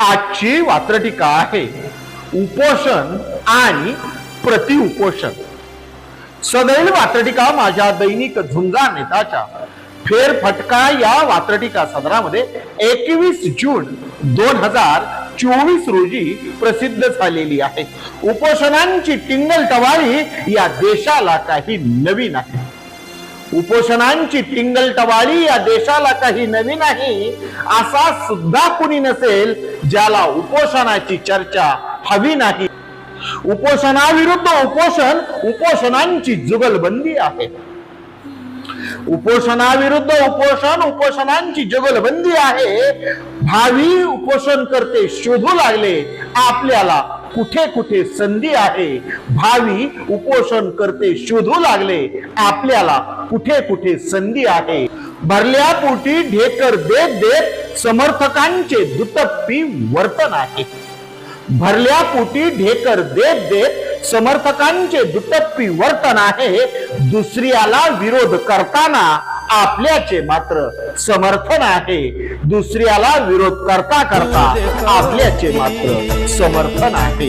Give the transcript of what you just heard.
आजची वात्रटीका आहे. उपोषण आणि प्रतिउपोषण. सदैव वात्रटिका माझ्या दैनिक झुंजा नेताच्या फेरफटका या वात्रटिका सदरामध्ये एकवीस जून दोन हजार चोवीस रोजी प्रसिद्ध झालेली आहे. उपोषणांची टिंगल टवाळी या देशाला काही नवीन आहे. उपोषणांची टिंगलटवाळी या देशाला काही नवी नाही असा सुद्धा कुणी नसेल ज्याला उपोषणाची चर्चा हवी नाही. उपोषणाविरुद्ध उपोषण उपोषणांची जुगलबंदी आहे. उपोषणाविरुद्ध उपोषण उपोषणांची जुगलबंदी आहे. भावी उपोषण करते शोधू लागले आपल्याला कुठे कुठे संधी आहे? भावी उपोषण करते शोधू लागले. आपल्याला कुठे कुठे संधी आहे? भरल्या पोटी ढेकर देत देत समर्थकांचे दुटप्पी वर्तन आहे. भरल्या पोटी ढेकर देत देत समर्थकांचे दुटप्पी वर्तन आहे. दुसऱ्याला विरोध करताना आपल्याचे मात्र समर्थन आहे. दुसऱ्याला विरोध करता करता आपल्याचे मात्र समर्थन आहे.